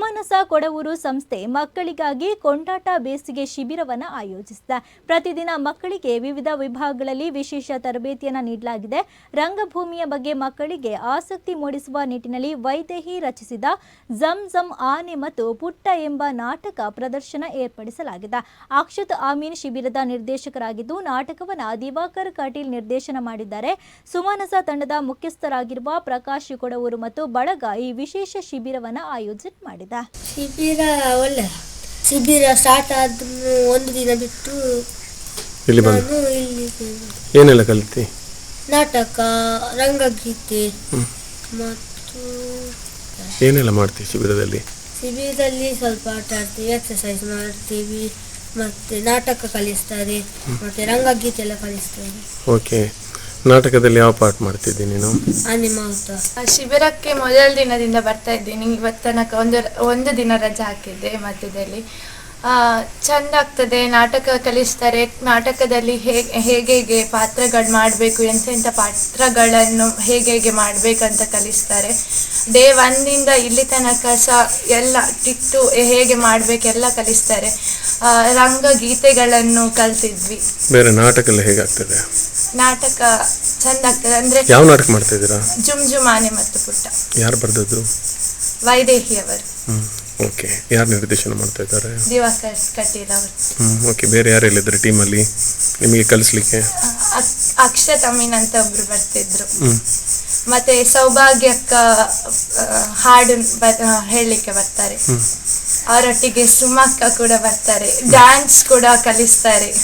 ಸುಮನಸ ಕೊಡವೂರು ಸಂಸ್ಥೆ ಮಕ್ಕಳಿಗಾಗಿ ಕೊಂಡಾಟ ಬೇಸಿಗೆ ಶಿಬಿರವನ್ನು ಆಯೋಜಿಸಿದೆ. ಪ್ರತಿದಿನ ಮಕ್ಕಳಿಗೆ ವಿವಿಧ ವಿಭಾಗಗಳಲ್ಲಿ ವಿಶೇಷ ತರಬೇತಿಯನ್ನು ನೀಡಲಾಗಿದೆ. ರಂಗಭೂಮಿಯ ಬಗ್ಗೆ ಮಕ್ಕಳಿಗೆ ಆಸಕ್ತಿ ಮೂಡಿಸುವ ನಿಟ್ಟಿನಲ್ಲಿ ವೈದೇಹಿ ರಚಿಸಿದ ಜಮ್ ಜಮ್ ಆನೆ ಮತ್ತು ಪುಟ್ಟ ಎಂಬ ನಾಟಕ ಪ್ರದರ್ಶನ ಏರ್ಪಡಿಸಲಾಗಿದೆ. ಅಕ್ಷತ್ ಆಮೀನ್ ಶಿಬಿರದ ನಿರ್ದೇಶಕರಾಗಿದ್ದು ನಾಟಕವನ್ನು ದಿವಾಕರ್ ಕಾಟೀಲ್ ನಿರ್ದೇಶನ ಮಾಡಿದ್ದಾರೆ. ಸುಮನಸ ತಂಡದ ಮುಖ್ಯಸ್ಥರಾಗಿರುವ ಪ್ರಕಾಶ್ ಕೊಡವೂರು ಮತ್ತು ಬಳಗ ಈ ವಿಶೇಷ ಶಿಬಿರವನ್ನು ಆಯೋಜನೆ ಮಾಡಿದೆ ಶಿಬಿರ ಒಳ್ಳೆ. ಶಿಬಿರ ಸ್ಟಾರ್ಟ್ ಆದ ಒಂದು ದಿನ ಬಿಟ್ಟು ಇಲ್ಲಿ ಬಂದು? ನಾನು ಇಲ್ಲಿ ಏನೆಲ್ಲ ಕಲಿತಿ? ನಾಟಕ ರಂಗಗೀತೆ. ಮತ್ತು ಏನೆಲ್ಲ ಮಾಡ್ತಿ ಶಿಬಿರದಲ್ಲಿ? ಶಿಬಿರದಲ್ಲಿ ಸ್ವಲ್ಪ ಆಟ ಆಡ್ತೀವಿ ಎಕ್ಸಸೈಸ್ ಮಾಡ್ತೀವಿ ಮತ್ತೆ ನಾಟಕ ಕಲಿಸ್ತಾರೆ ಮತ್ತೆ ರಂಗಗೀತೆ ಎಲ್ಲ ಕಲಿಸ್ತಾರೆ. ಓಕೆ ನಾಟಕದಲ್ಲಿ ಯಾವ ಪಾರ್ಟ್ ಮಾಡ್ತಿದ್ದಿ ನೀನು? ಆ ಶಿಬಿರಕ್ಕೆ ಮೊದಲ ದಿನದಿಂದ ಬರ್ತಾ ಇದ್ದೀನಿ. ಇವತ್ತು ತನಕ ಒಂದು ಒಂದು ದಿನ ರಜೆ ಹಾಕಿದ್ದೆ ಮಧ್ಯದಲ್ಲಿ. ಆ, ಚಂದ ಆಗ್ತದೆ. ನಾಟಕ ಕಲಿಸ್ತಾರೆ. ನಾಟಕದಲ್ಲಿ ಹೇಗೆ ಹೇಗೆ ಹೇಗೆ ಪಾತ್ರಗಳು ಮಾಡಬೇಕು ಎಂತ ಎಂತ ಪಾತ್ರಗಳನ್ನು ಹೇಗೆ ಹೇಗೆ ಮಾಡಬೇಕಂತ ಕಲಿಸ್ತಾರೆ. ಡೇ ಒನ್ನಿಂದ ಇಲ್ಲಿ ತನಕ ಸಹ ಎಲ್ಲ ಟಿಟ್ಟು ಹೇಗೆ ಮಾಡಬೇಕೆಲ್ಲ ಕಲಿಸ್ತಾರೆ. ಆ, ರಂಗ ಗೀತೆಗಳನ್ನು ಕಲ್ತಿದ್ವಿ. ಬೇರೆ ನಾಟಕ ಎಲ್ಲ ಹೇಗಾಗ್ತದೆ? ನಾಟಕ ಚಂದ ಆಗ್ತದೆ. ಅಂದ್ರೆ ಯಾವ ನಾಟಕ ಮಾಡ್ತಾ ಇದ್ದೀರಾ ಜುಮ್ ಜುಮಾನೆ ಮತ್ತು ಪುಟ್ಟ. ಯಾರು ಬರ್ದದ್ದು? ವೈದೇಹಿ ಅವರು. ಓಕೆ. ಯಾರು ನಿರ್ದೇಶನ ಮಾಡ್ತಾ ಇದ್ದಾರೆ? ದಿವಾಕರ್ ಕಟೀಲ್ ಅವರು. Hmm okay. ಬೇರೆ ಯಾರೆಲ್ಲಿದ್ದಾರೆ ಟೀಮಲ್ಲಿ? ನಿಮಗೆ ಕಲಿಸ್ಲಿಕ್ಕೆ? ಅಕ್- ಅಕ್ಷತ್ ಅಮೀನ್ ಅಂತ ಒಬ್ರು ಬರ್ತಿದ್ರು. ಹ್ಮ್. ಮತ್ತೆ ಸೌಭಾಗ್ಯಕ್ಕ ಆ, ಹಾಡು ಬ- ಆ, ಹೇಳಲಿಕ್ಕೆ ಬರ್ತಾರೆ. ಹ್ಮ್. ಅವರೊಟ್ಟಿಗೆ ಸುಮಕ್ಕ ಕೂಡ ಬರ್ತಾರೆ. ಡ್ಯಾನ್ಸ್ ಕೂಡ ಕಲಿಸ್ತಾರೆ.